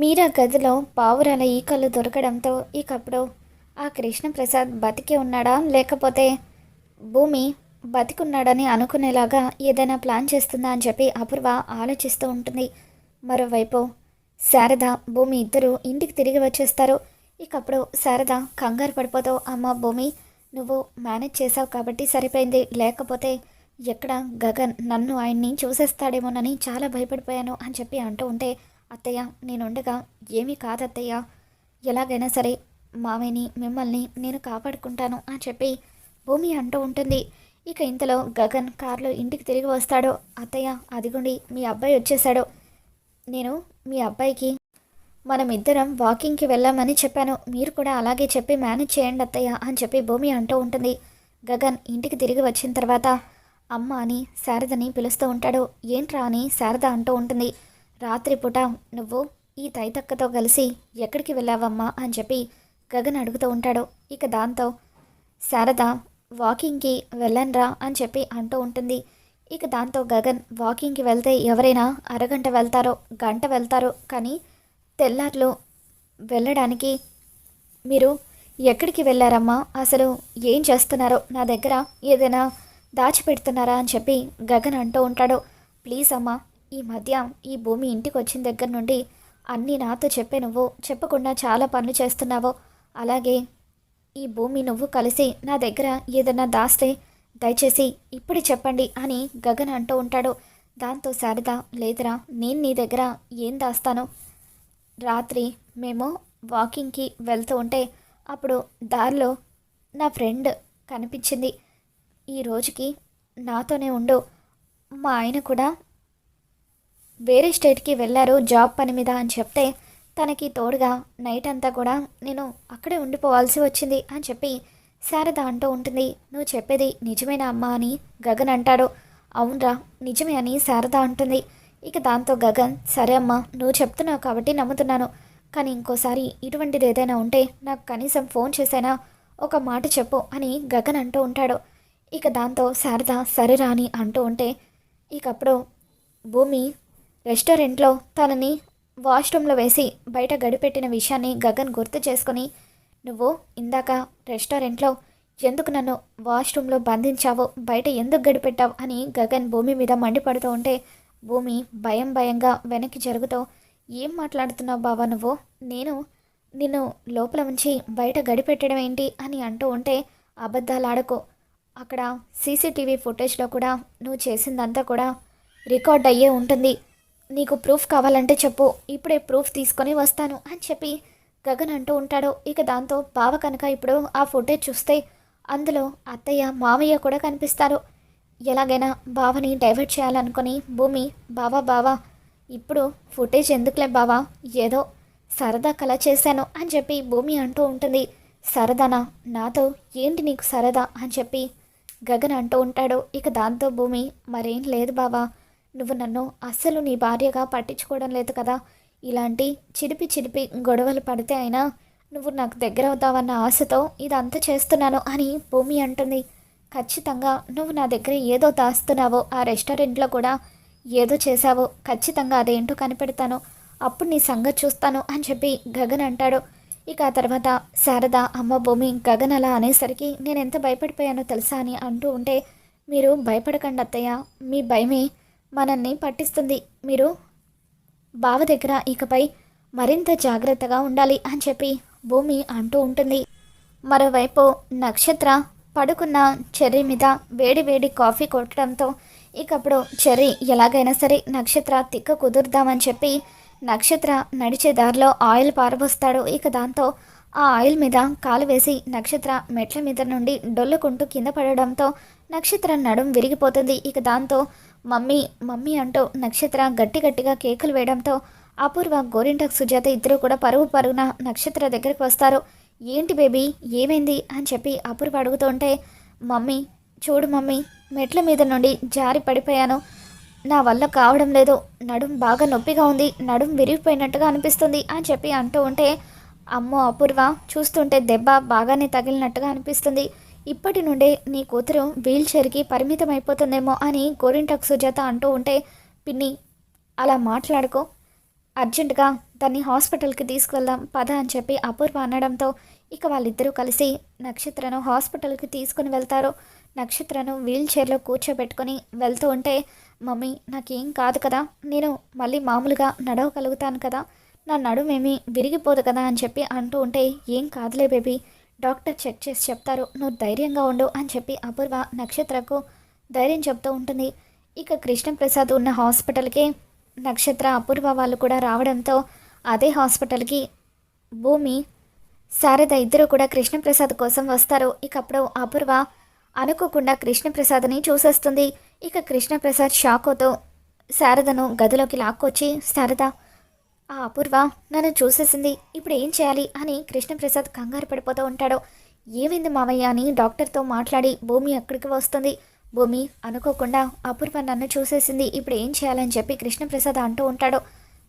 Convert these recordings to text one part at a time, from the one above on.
మీరా గదిలో పావురాల ఈకలు దొరకడంతో ఇకప్పుడు ఆ కృష్ణప్రసాద్ బతికి ఉన్నాడా? లేకపోతే భూమి బతికున్నాడని అనుకునేలాగా ఏదైనా ప్లాన్ చేస్తుందా అని చెప్పి అపూర్వ ఆలోచిస్తూ ఉంటుంది. మరోవైపు శారద భూమి ఇద్దరు ఇంటికి తిరిగి వచ్చేస్తారు. ఇకప్పుడు శారద కంగారు పడిపోతావు అమ్మ భూమి నువ్వు మేనేజ్ చేసావు కాబట్టి సరిపోయింది. లేకపోతే ఎక్కడ గగన్ నన్ను ఆయన్ని చూసేస్తాడేమోనని చాలా భయపడిపోయాను అని చెప్పి అంటూ ఉంటే అత్తయ్య నేనుండగా ఏమీ కాదత్తయ్య. ఎలాగైనా సరే మామయ్యని మిమ్మల్ని నేను కాపాడుకుంటాను అని చెప్పి భూమి అంటూ ఉంటుంది. ఇక ఇంతలో గగన్ కారులో ఇంటికి తిరిగి వస్తాడో. అత్తయ్య అదిగుండి మీ అబ్బాయి వచ్చేసాడు నేను మీ అబ్బాయికి మనం ఇద్దరం వాకింగ్కి వెళ్ళామని చెప్పాను. మీరు కూడా అలాగే చెప్పి మేనేజ్ చేయండి అత్తయ్య అని చెప్పి భూమి అంటూ ఉంటుంది. గగన్ ఇంటికి తిరిగి వచ్చిన తర్వాత అమ్మ అని శారదని పిలుస్తూ ఉంటాడు. ఏంట్రా అని శారద అంటూ ఉంటుంది. రాత్రిపూట నువ్వు ఈ తైతక్కతో కలిసి ఎక్కడికి వెళ్ళావమ్మా అని చెప్పి గగన్ అడుగుతూ ఉంటాడు. ఇక దాంతో శారద వాకింగ్కి వెళ్ళండ్రా అని చెప్పి అంటూ ఉంటుంది. ఇక దాంతో గగన్ వాకింగ్కి వెళ్తే ఎవరైనా అరగంట వెళ్తారో గంట వెళ్తారో కానీ తెల్లార్లు వెళ్ళడానికి మీరు ఎక్కడికి వెళ్ళారమ్మా? అసలు ఏం చేస్తున్నారో? నా దగ్గర ఏదైనా దాచిపెడుతున్నారా? అని చెప్పి గగన్ అంటూ ఉంటాడు. ప్లీజ్ అమ్మా ఈ మధ్య ఈ భూమి ఇంటికి వచ్చిన దగ్గర నుండి అన్నీ నాతో చెప్పే నువ్వు చెప్పకుండా చాలా పనులు చేస్తున్నావు. అలాగే ఈ భూమి నువ్వు కలిసి నా దగ్గర ఏదైనా దాస్తే దయచేసి ఇప్పుడు చెప్పండి అని గగన్ అంటూ ఉంటాడు. దాంతో శారద లేదురా నేను నీ దగ్గర ఏం దాస్తాను? రాత్రి మేము వాకింగ్కి వెళ్తూ ఉంటే అప్పుడు దారిలో నా ఫ్రెండ్ కనిపించింది. ఈ రోజుకి నాతోనే ఉండు. మా ఆయన కూడా వేరే స్టేట్కి వెళ్ళారు జాబ్ పని మీద అని చెప్తే తనకి తోడుగా నైట్ అంతా కూడా నేను అక్కడే ఉండిపోవాల్సి వచ్చింది అని చెప్పి శారద అంటూ ఉంటుంది. నువ్వు చెప్పేది నిజమేనా అమ్మా? అని గగన్ అంటాడు. అవునరా నిజమే అని శారద అంటుంది. ఇక దాంతో గగన్ సరే అమ్మా నువ్వు చెప్తున్నావు కాబట్టి నమ్ముతున్నాను. కానీ ఇంకోసారి ఇటువంటిది ఏదైనా ఉంటే నాకు కనీసం ఫోన్ చేసైనా ఒక మాట చెప్పు అని గగన్ అంటూ ఉంటాడు. ఇక దాంతో శారద సరేరా అని అంటూ ఉంటే ఇకప్పుడు భూమి రెస్టారెంట్లో తనని వాష్రూమ్లో వేసి బయట గడిపెట్టిన విషయాన్ని గగన్ గుర్తు చేసుకొని నువ్వు ఇందాక రెస్టారెంట్లో ఎందుకు నన్ను వాష్రూమ్లో బంధించావో బయట ఎందుకు గడిపెట్టావు? అని గగన్ భూమి మీద మండిపడుతూ ఉంటే భూమి భయం భయంగా వెనక్కి జరుగుతూ ఏం మాట్లాడుతున్నావు బావా నువ్వు? నేను నిన్ను లోపల ఉంచి బయట గడిపెట్టడం ఏంటి? అని అంటూ ఉంటే అబద్ధాలు ఆడకు. అక్కడ సీసీటీవీ ఫుటేజ్లో కూడా నువ్వు చేసిందంతా కూడా రికార్డ్ అయ్యే ఉంటుంది. నీకు ప్రూఫ్ కావాలంటే చెప్పు. ఇప్పుడే ప్రూఫ్ తీసుకొని వస్తాను అని చెప్పి గగన్ అంటూ ఉంటాడు. ఇక దాంతో బావ కనుక ఇప్పుడు ఆ ఫుటేజ్ చూస్తే అందులో అత్తయ్య మామయ్య కూడా కనిపిస్తారు. ఎలాగైనా బావని డైవర్ట్ చేయాలనుకుని భూమి బావా బావా ఇప్పుడు ఫుటేజ్ ఎందుకులే బావా? ఏదో సరదా కళ చేశాను అని చెప్పి భూమి అంటూ ఉంటుంది. సరదానా? నాతో ఏంటి నీకు సరదా అని చెప్పి గగన్ అంటూ ఉంటాడు. ఇక దాంతో భూమి మరేం లేదు బావా. నువ్వు నన్ను అస్సలు నీ భార్యగా పట్టించుకోవడం లేదు కదా. ఇలాంటి చిరిపి చిరిపి గొడవలు పడితే అయినా నువ్వు నాకు దగ్గర అవుతావన్న ఆశతో ఇదంతా చేస్తున్నాను అని భూమి అంటుంది. ఖచ్చితంగా నువ్వు నా దగ్గర ఏదో దాస్తున్నావో ఆ రెస్టారెంట్లో కూడా ఏదో చేశావో ఖచ్చితంగా అదేంటో కనిపెడతాను. అప్పుడు నీ సంగతి చూస్తాను అని చెప్పి గగన్ అంటాడు. ఇక ఆ తర్వాత శారద అమ్మ భూమి గగన్ అలా అనేసరికి నేను ఎంత భయపడిపోయానో తెలుసా అని అంటూ ఉంటే మీరు భయపడకండి అత్తయ్య మీ భయమే మనల్ని పట్టిస్తుంది. మీరు బావ దగ్గర ఇకపై మరింత జాగ్రత్తగా ఉండాలి అని చెప్పి భూమి అంటూ ఉంటుంది. మరోవైపు నక్షత్ర పడుకున్న చెర్రీ మీద వేడి వేడి కాఫీ కొట్టడంతో ఇకప్పుడు చెర్రీ ఎలాగైనా సరే నక్షత్ర తిక్క కుదురుదామని చెప్పి నక్షత్ర నడిచే దారిలో ఆయిల్ పారబోస్తాడు. ఇక దాంతో ఆ ఆయిల్ మీద కాలు వేసి నక్షత్ర మెట్ల మీద నుండి డొల్లుకుంటూ కింద పడడంతో నక్షత్ర నడుం విరిగిపోతుంది. ఇక దాంతో మమ్మీ మమ్మీ అంటూ నక్షత్ర గట్టి గట్టిగా కేకులు వేయడంతో అపూర్వ గోరింటాకు సుజాత ఇద్దరు కూడా పరుగు పరుగున నక్షత్ర దగ్గరికి వస్తారు. ఏంటి బేబీ ఏమైంది? అని చెప్పి అపూర్వ అడుగుతుంటే మమ్మీ చూడు మమ్మీ మెట్ల మీద నుండి జారి పడిపోయాను. నా వల్ల కావడం లేదు. నడుం బాగా నొప్పిగా ఉంది. నడుం విరిగిపోయినట్టుగా అనిపిస్తుంది అని చెప్పి అంటూ ఉంటే అమ్మో అపూర్వ చూస్తుంటే దెబ్బ బాగానే తగిలినట్టుగా అనిపిస్తుంది. ఇప్పటి నుండే నీ కూతురు వీల్ చైర్కి పరిమితం అయిపోతుందేమో అని గోరింటకు సుజాత అంటూ ఉంటే పిన్ని అలా మాట్లాడుకో. అర్జెంటుగా దాన్ని హాస్పిటల్కి తీసుకువెళ్దాం పద అని చెప్పి అపూర్వ అనడంతో ఇక వాళ్ళిద్దరూ కలిసి నక్షత్రను హాస్పిటల్కి తీసుకుని వెళ్తారు. నక్షత్రను వీల్ చైర్లో కూర్చోబెట్టుకొని వెళ్తూ ఉంటే మమ్మీ నాకేం కాదు కదా నేను మళ్ళీ మామూలుగా నడవగలుగుతాను కదా నా నడుమేమీ విరిగిపోదు కదా అని చెప్పి అంటూ ఉంటే ఏం కాదులే బేబీ డాక్టర్ చెక్ చేసి చెప్తారు నువ్వు ధైర్యంగా ఉండు అని చెప్పి అపూర్వ నక్షత్రకు ధైర్యం చెప్తూ ఉంటుంది. ఇక కృష్ణప్రసాద్ ఉన్న హాస్పిటల్కి నక్షత్ర అపూర్వ వాళ్ళు కూడా రావడంతో అదే హాస్పిటల్కి భూమి శారద ఇద్దరు కూడా కృష్ణప్రసాద్ కోసం వస్తారు. ఇక అప్పుడు అపూర్వ అనుకోకుండా కృష్ణప్రసాద్ని చూసేస్తుంది. ఇక కృష్ణప్రసాద్ షాక్ అవుతూ శారదను గదిలోకి లాక్కొచ్చి శారద ఆ అపూర్వ నన్ను చూసేసింది. ఇప్పుడు ఏం చేయాలి అని కృష్ణప్రసాద్ కంగారు పడిపోతూ ఉంటాడు. ఏమైంది మామయ్య అని డాక్టర్తో మాట్లాడి భూమి అక్కడికి వస్తుంది. భూమి అనుకోకుండా అపూర్వ నన్ను చూసేసింది. ఇప్పుడు ఏం చేయాలని చెప్పి కృష్ణప్రసాద్ అంటూ ఉంటాడు.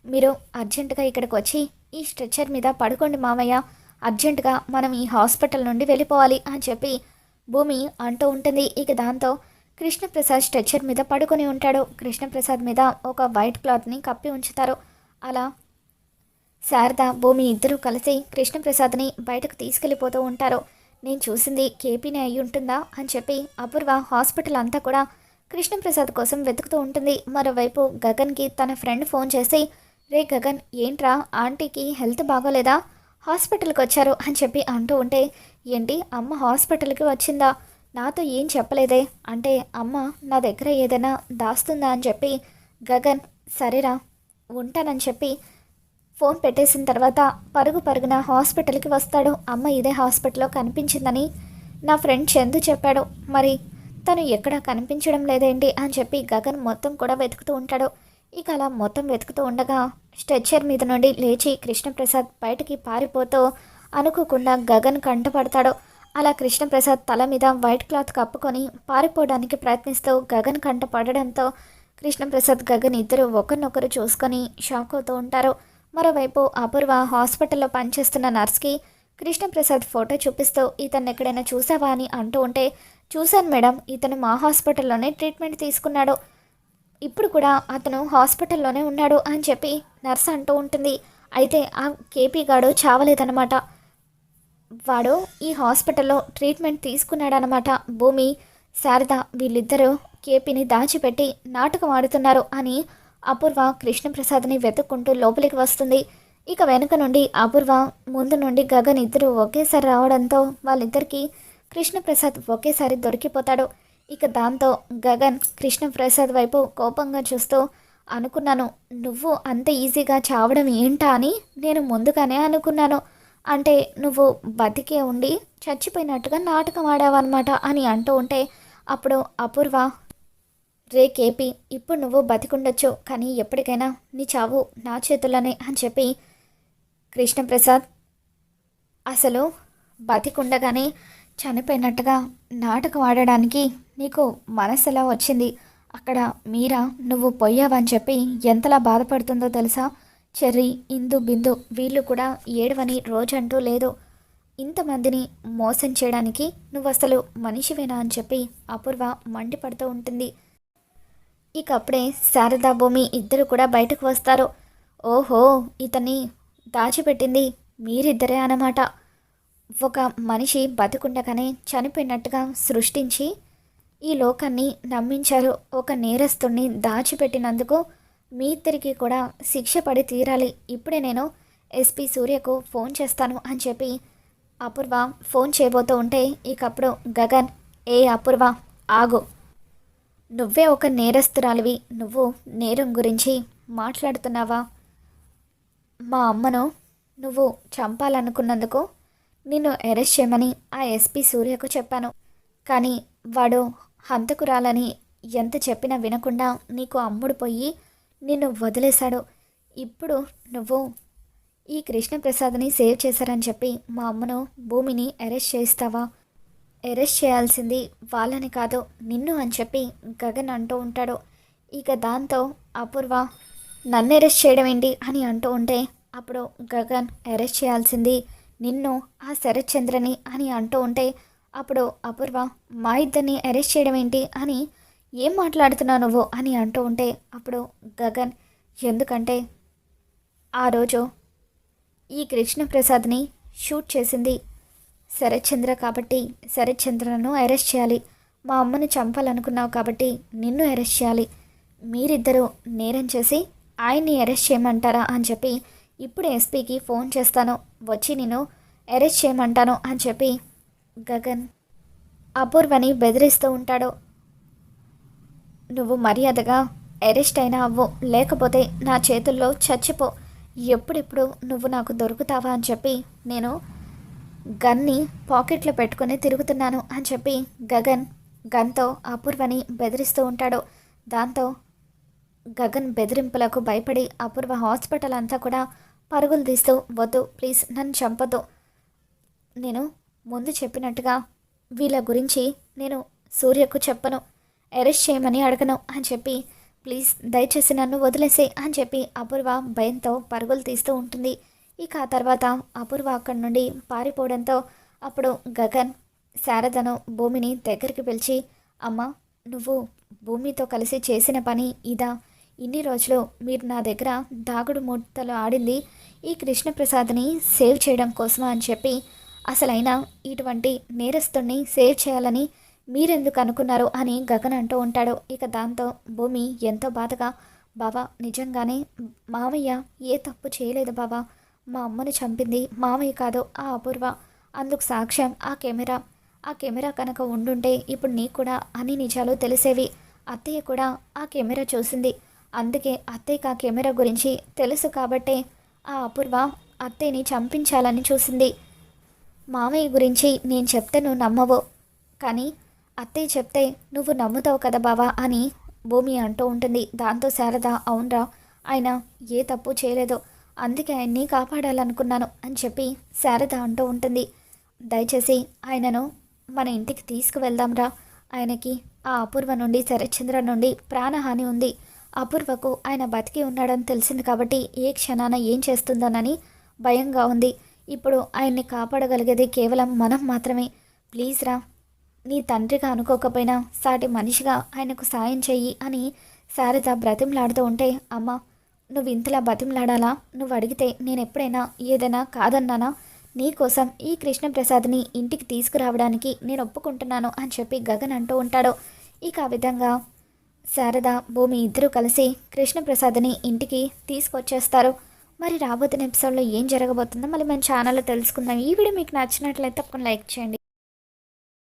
మీరు అర్జెంటుగా ఇక్కడికి వచ్చి ఈ స్ట్రెచ్చర్ మీద పడుకోండి మామయ్య అర్జెంటుగా మనం ఈ హాస్పిటల్ నుండి వెళ్ళిపోవాలి అని చెప్పి భూమి అంటూ ఉంటుంది. ఇక దాంతో కృష్ణప్రసాద్ స్ట్రెచ్చర్ మీద పడుకొని ఉంటాడు. కృష్ణప్రసాద్ మీద ఒక వైట్ క్లాత్ని కప్పి ఉంచుతారు. అలా శారద భూమి ఇద్దరూ కలిసి కృష్ణప్రసాద్ని బయటకు తీసుకెళ్ళిపోతూ ఉంటారు. నేను చూసింది కేపీని అయి ఉంటుందా అని చెప్పి అపూర్వ హాస్పిటల్ అంతా కూడా కృష్ణప్రసాద్ కోసం వెతుకుతూ ఉంటుంది. మరోవైపు గగన్కి తన ఫ్రెండ్ ఫోన్ చేసి రే గగన్ ఏంట్రా? ఆంటీకి హెల్త్ బాగోలేదా? హాస్పిటల్కి వచ్చారు అని చెప్పి అంటూ ఉంటే ఏంటి? అమ్మ హాస్పిటల్కి వచ్చిందా? నాతో ఏం చెప్పలేదే? అంటే అమ్మ నా దగ్గర ఏదైనా దాస్తుందా? అని చెప్పి గగన్ సరేరా ఉంటానని చెప్పి ఫోన్ పెట్టేసిన తర్వాత పరుగు పరుగున హాస్పిటల్కి వస్తాడు. అమ్మ ఇదే హాస్పిటల్లో కనిపించిందని నా ఫ్రెండ్ చందు చెప్పాడు. మరి తను ఎక్కడా కనిపించడం లేదేంటి అని చెప్పి గగన్ మొత్తం కూడా వెతుకుతూ ఉంటాడు. ఇక అలా మొత్తం వెతుకుతూ ఉండగా స్ట్రెచ్చర్ మీద నుండి లేచి కృష్ణప్రసాద్ బయటికి పారిపోతూ అనుకోకుండా గగన్ కంటపడతాడు. అలా కృష్ణప్రసాద్ తల మీద వైట్ క్లాత్ కప్పుకొని పారిపోవడానికి ప్రయత్నిస్తూ గగన్ కంట పడడంతో కృష్ణప్రసాద్ గగన్ ఇద్దరు ఒకరినొకరు చూసుకొని షాక్ అవుతూ ఉంటారు. మరోవైపు అపూర్వ హాస్పిటల్లో పనిచేస్తున్న నర్స్కి కృష్ణప్రసాద్ ఫోటో చూపిస్తూ ఇతను ఎక్కడైనా చూసావా అని అంటూ ఉంటే చూశాను మేడం ఇతను మా హాస్పిటల్లోనే ట్రీట్మెంట్ తీసుకున్నాడు. ఇప్పుడు కూడా అతను హాస్పిటల్లోనే ఉన్నాడు అని చెప్పి నర్స్ అంటూ ఉంటుంది. అయితే ఆ కేపీ గాడు చావలేదనమాట వాడు ఈ హాస్పిటల్లో ట్రీట్మెంట్ తీసుకున్నాడనమాట భూమి శారద వీళ్ళిద్దరూ కేపీని దాచిపెట్టి నాటకం ఆడుతున్నారు అని అపూర్వ కృష్ణప్రసాద్ని వెతుక్కుంటూ లోపలికి వస్తుంది. ఇక వెనుక నుండి అపూర్వ ముందు నుండి గగన్ ఇద్దరు ఒకేసారి రావడంతో వాళ్ళిద్దరికీ కృష్ణప్రసాద్ ఒకేసారి దొరికిపోతాడు. ఇక దాంతో గగన్ కృష్ణప్రసాద్ వైపు కోపంగా చూస్తూ అనుకున్నాను నువ్వు అంత ఈజీగా చావడం ఏంటా అని నేను ముందుగానే అనుకున్నాను. అంటే నువ్వు బతికే ఉండి చచ్చిపోయినట్టుగా నాటకం ఆడావన్నమాట అని అంటూ ఉంటే అప్పుడు అపూర్వ రే కేపీ ఇప్పుడు నువ్వు బతికుండొచ్చు కానీ ఎప్పటికైనా నీ చావు నా చేతుల్లోనే అని చెప్పి కృష్ణప్రసాద్ అసలు బతికుండగానే చనిపోయినట్టుగా నాటకం ఆడడానికి నీకు మనసు ఎలా వచ్చింది? అక్కడ మీరా నువ్వు పోయావని చెప్పి ఎంతలా బాధపడుతుందో తెలుసా? చెర్రీ ఇందు బిందు వీళ్ళు కూడా ఏడవని రోజంటూ లేదు. ఇంతమందిని మోసం చేయడానికి నువ్వు అసలు మనిషివేనా అని చెప్పి అపూర్వ మండిపడుతూ ఉంటుంది. ఇక అప్పుడే శారదా భూమి ఇద్దరు కూడా బయటకు వస్తారు. ఓహో ఇతన్ని దాచిపెట్టింది మీరిద్దరే అన్నమాట. ఒక మనిషి బతుకుండగానే చనిపోయినట్టుగా సృష్టించి ఈ లోకాన్ని నమ్మించారు. ఒక నేరస్తుణ్ణి దాచిపెట్టినందుకు మీ ఇద్దరికి కూడా శిక్ష పడి తీరాలి. ఇప్పుడే నేను ఎస్పీ సూర్యకు ఫోన్ చేస్తాను అని చెప్పి అపూర్వ ఫోన్ చేయబోతూ ఉంటే ఇకప్పుడు గగన్ ఏ అపూర్వ ఆగు. నువ్వే ఒక నేరస్తురాలివి. నువ్వు నేరం గురించి మాట్లాడుతున్నావా? మా అమ్మను నువ్వు చంపాలనుకున్నందుకు నిన్ను అరెస్ట్ చేయమని ఆ ఎస్పీ సూర్యకు చెప్పాను. కానీ వాడు హంతకురాలని ఎంత చెప్పినా వినకుండా నీకు అమ్ముడు పోయి నిన్ను వదిలేశాడు. ఇప్పుడు నువ్వు ఈ కృష్ణప్రసాద్ని సేవ్ చేశారని చెప్పి మా అమ్మను భూమిని అరెస్ట్ చేస్తావా అరెస్ట్ చేయాల్సింది వాళ్ళని కాదు నిన్ను అని చెప్పి గగన్ అంటూ ఉంటాడు. ఇక దాంతో అపూర్వ నన్ను అరెస్ట్ చేయడం ఏంటి? అని అంటూ ఉంటే అప్పుడు గగన్ అరెస్ట్ చేయాల్సింది నిన్ను ఆ శరత్ చంద్రని అని అంటూ ఉంటే అప్పుడు అపూర్వ మా ఇద్దరిని అరెస్ట్ చేయడం ఏంటి? అని ఏం మాట్లాడుతున్నావు నువ్వు? అని అంటూ ఉంటే అప్పుడు గగన్ ఎందుకంటే ఆ రోజు ఈ కృష్ణప్రసాద్ని షూట్ చేసింది శరత్చంద్ర కాబట్టి శరత్చంద్రను అరెస్ట్ చేయాలి. మా అమ్మని చంపాలనుకున్నావు కాబట్టి నిన్ను అరెస్ట్ చేయాలి. మీరిద్దరూ నేరం చేసి ఆయన్ని అరెస్ట్ చేయమంటారా అని చెప్పి ఇప్పుడు ఎస్పీకి ఫోన్ చేస్తాను. వచ్చి నేను అరెస్ట్ చేయమంటాను అని చెప్పి గగన్ అపూర్వని బెదిరిస్తూ ఉంటాడు. నువ్వు మర్యాదగా అరెస్ట్ అయినా అవ్వు లేకపోతే నా చేతుల్లో చచ్చిపో. ఎప్పుడెప్పుడు నువ్వు నాకు దొరుకుతావా అని చెప్పి నేను గన్ని పాకెట్లో పెట్టుకొని తిరుగుతున్నాను అని చెప్పి గగన్ గన్తో అపూర్వని బెదిరిస్తూ ఉంటాడు. దాంతో గగన్ బెదిరింపులకు భయపడి అపూర్వ హాస్పిటల్ అంతా కూడా పరుగులు తీస్తూ వద్దు ప్లీజ్ నన్ను చంపొద్దు. నేను ముందు చెప్పినట్టుగా వీళ్ళ గురించి నేను సూర్యకు చెప్పను. అరెస్ట్ చేయమని అడగను అని చెప్పి ప్లీజ్ దయచేసి నన్ను వదిలేసే అని చెప్పి అపూర్వ భయంతో పరుగులు తీస్తూ ఉంటుంది. ఇక ఆ తర్వాత అపూర్వ అక్కడి నుండి పారిపోవడంతో అప్పుడు గగన్ శారదను భూమిని దగ్గరికి పిలిచి అమ్మ నువ్వు భూమితో కలిసి చేసిన పని ఇదా? ఇన్ని రోజులు మీరు నా దగ్గర దాగుడు మూతలు ఆడింది ఈ కృష్ణప్రసాద్ని సేవ్ చేయడం కోసమా? అని చెప్పి అసలైన ఇటువంటి నేరస్తుణ్ణి సేవ్ చేయాలని మీరెందుకు అనుకున్నారు అని గగన్ అంటూ ఉంటాడు. ఇక దాంతో భూమి ఎంతో బాధగా బావా నిజంగానే మావయ్య ఏ తప్పు చేయలేదు బావా. మా అమ్మను చంపింది మామయ్య కాదు ఆ అపూర్వ. అందుకు సాక్ష్యం ఆ కెమెరా. ఆ కెమెరా కనుక ఉండుంటే ఇప్పుడు నీకు కూడా అన్ని నిజాలు తెలిసేవి. అత్తయ్య కూడా ఆ కెమెరా చూసింది. అందుకే అత్తయ్యకి ఆ కెమెరా గురించి తెలుసు కాబట్టే ఆ అపూర్వ అత్తయ్యని చంపించాలని చూసింది. మామయ్య గురించి నేను చెప్తే నువ్వు నమ్మవు. కానీ అత్తయ్య చెప్తే నువ్వు నమ్ముతావు కదా బావా అని భూమి అంటూ ఉంటుంది. దాంతో శారద అవునరా ఆయన ఏ తప్పు చేయలేదు. అందుకే ఆయన్ని కాపాడాలనుకున్నాను అని చెప్పి శారద అంటూ ఉంటుంది. దయచేసి ఆయనను మన ఇంటికి తీసుకువెళ్దాంరా. ఆయనకి ఆ అపూర్వ నుండి శరత్చంద్ర నుండి ప్రాణహాని ఉంది. అపూర్వకు ఆయన బతికి ఉన్నాడని తెలిసింది కాబట్టి ఏ క్షణాన ఏం చేస్తుందోనని భయంగా ఉంది. ఇప్పుడు ఆయన్ని కాపాడగలిగేది కేవలం మనం మాత్రమే. ప్లీజ్ రా నీ తండ్రిగా అనుకోకపోయినా సాటి మనిషిగా ఆయనకు సాయం చెయ్యి అని శారద బ్రతిమలాడుతూ ఉంటే అమ్మ నువ్వు ఇంతలా బతిమలాడాలా? నువ్వు అడిగితే నేను ఎప్పుడైనా ఏదైనా కాదన్నానా? నీకోసం ఈ కృష్ణప్రసాద్ని ఇంటికి తీసుకురావడానికి నేను ఒప్పుకుంటున్నాను అని చెప్పి గగన్ అంటూ ఉంటాడు. ఇక ఆ విధంగా శారద భూమి ఇద్దరూ కలిసి కృష్ణప్రసాద్ని ఇంటికి తీసుకొచ్చేస్తారు. మరి రాబోతున్న ఎపిసోడ్లో ఏం జరగబోతుందో మళ్ళీ మన ఛానల్లో తెలుసుకుందాం. ఈ వీడియో మీకు నచ్చినట్లయితే తప్పకుండా లైక్ చేయండి.